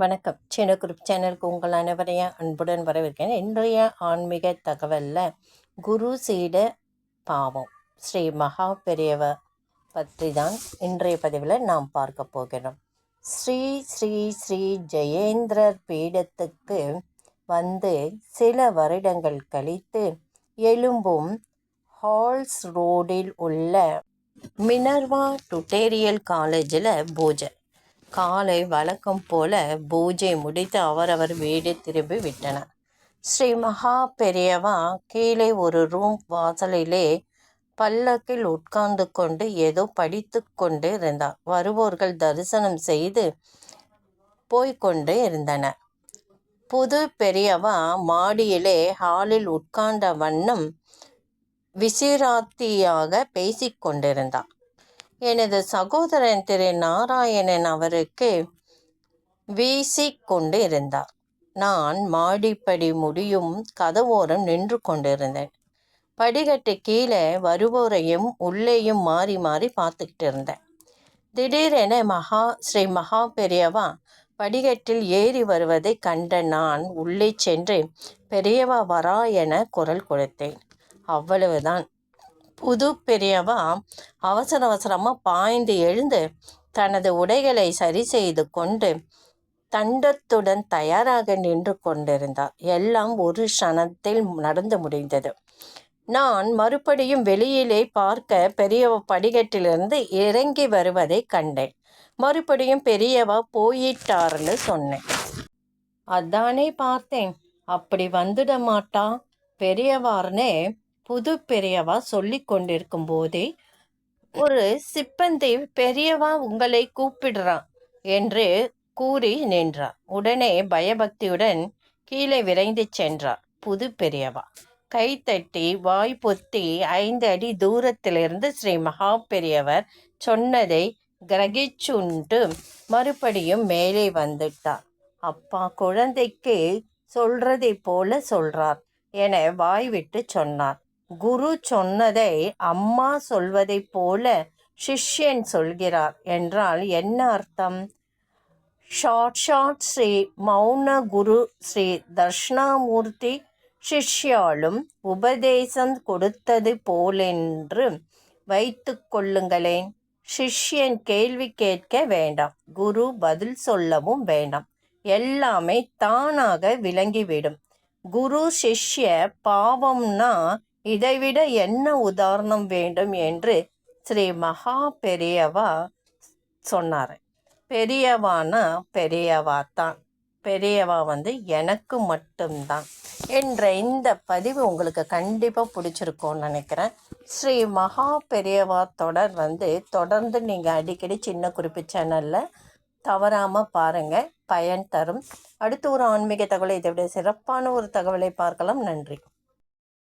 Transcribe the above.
வணக்கம். சின்ன குரூப் சேனலுக்கு உங்கள் அனைவரையும் அன்புடன் வரவேற்கிறேன். இன்றைய ஆன்மீக தகவலில் குரு சீட பாவம். ஸ்ரீ மகா பெரியவ பற்றி தான் இன்றைய பதிவில் நாம் பார்க்க போகிறோம். ஸ்ரீ ஸ்ரீ ஸ்ரீ ஜெயேந்திரர் பீடத்துக்கு வந்து சில வருடங்கள் கழித்து எழும்பும் ஹால்ஸ் ரோடில் உள்ள மினர்வா டுட்டேரியல் காலேஜில் பூஜை. காலை வழக்கம் போல பூஜை முடித்து அவரவர் வீடு திரும்பி விட்டனர். ஸ்ரீ மகா பெரியவா கீழே ஒரு ரூம் வாசலிலே பல்லக்கில் உட்கார்ந்து கொண்டு ஏதோ படித்து கொண்டு இருந்தார். வருவோர்கள் தரிசனம் செய்து போய்கொண்டு இருந்தனர். புது பெரியவா மாடியிலே ஹாலில் உட்கார்ந்த வண்ணம் விசிராத்தியாக பேசிக்கொண்டிருந்தார் எனது சகோதரன் திரு நாராயணன் அவருக்கு வீசிக்கொண்டு இருந்தார் நான் மாடிப்படி முடியும் கதவோரம் நின்று கொண்டிருந்தேன். படிக்கட்டு கீழே வருவோரையும் உள்ளேயும் மாறி மாறி பார்த்துக்கிட்டு இருந்தேன். திடீரென மகா ஸ்ரீ மகா பெரியவா படிக்கட்டில் ஏறி வருவதை கண்ட நான் உள்ளே சென்று பெரியவா வரா என குரல் கொடுத்தேன். அவ்வளவுதான். புது பெரியவா அவசர அவசரமாக பாய்ந்து எழுந்து தனது உடைகளை சரி செய்து கொண்டு தண்டத்துடன் தயாராக நின்று கொண்டிருந்தார். எல்லாம் ஒரு க்ஷணத்தில் நடந்து முடிந்தது. நான் மறுபடியும் வெளியிலே பார்க்க பெரியவ படிக்கட்டிலிருந்து இறங்கி வருவதை கண்டேன். மறுபடியும் பெரியவா போயிட்டார்னு சொன்னேன். அதானே பார்த்தேன். அப்படி வந்துட மாட்டா? பெரியவார்னே புது பெரியவா சொல்லி கொண்டிருக்கும் போதே ஒரு சிப்பந்தி பெரியவா உங்களை கூப்பிடுறான் என்று கூறி நின்றார். உடனே பயபக்தியுடன் கீழே விரைந்து சென்றார் புது பெரியவா கைத்தட்டி வாய் பொத்தி ஐந்து அடி தூரத்திலிருந்து ஸ்ரீ மகா பெரியவர் சொன்னதை கிரகிச்சுண்டு மறுபடியும் மேலே வந்துட்டார். அப்பா குழந்தைக்கு சொல்றதை போல சொல்றார் என வாய் விட்டு சொன்னார். குரு சொன்னதை அம்மா சொல்வதைப் போல சிஷ்யன் சொல்கிறார் என்றால் என்ன அர்த்தம்? ஷாட்ஷாட் ஸ்ரீ மௌன குரு ஸ்ரீ தர்ஷனாமூர்த்தி சிஷ்யாலும் உபதேசம் கொடுத்தது போலென்று வைத்து கொள்ளுங்களேன். சிஷ்யன் கேள்வி கேட்க வேண்டாம். குரு பதில் சொல்லவும் வேண்டாம். எல்லாமே தானாக விளங்கிவிடும். குரு சிஷ்ய பாவம்னா இதைவிட என்ன உதாரணம் வேண்டும் என்று ஸ்ரீ மகா பெரியவா சொன்னார். பெரியவானா? பெரியவா தான் பெரியவா வந்து எனக்கு மட்டும்தான். என்ற இந்த பதிவு உங்களுக்கு கண்டிப்பாக பிடிச்சிருக்கும்னு நினைக்கிறேன். ஸ்ரீ மகா பெரியவா தொடர் வந்து தொடர்ந்து நீங்கள் அடிக்கடி சின்ன குறிப்பு சேனலில் தவறாமல் பாருங்கள் பயன் தரும். அடுத்து ஒரு ஆன்மீக தகவலை இதை விட சிறப்பான ஒரு தகவலை பார்க்கலாம். நன்றி.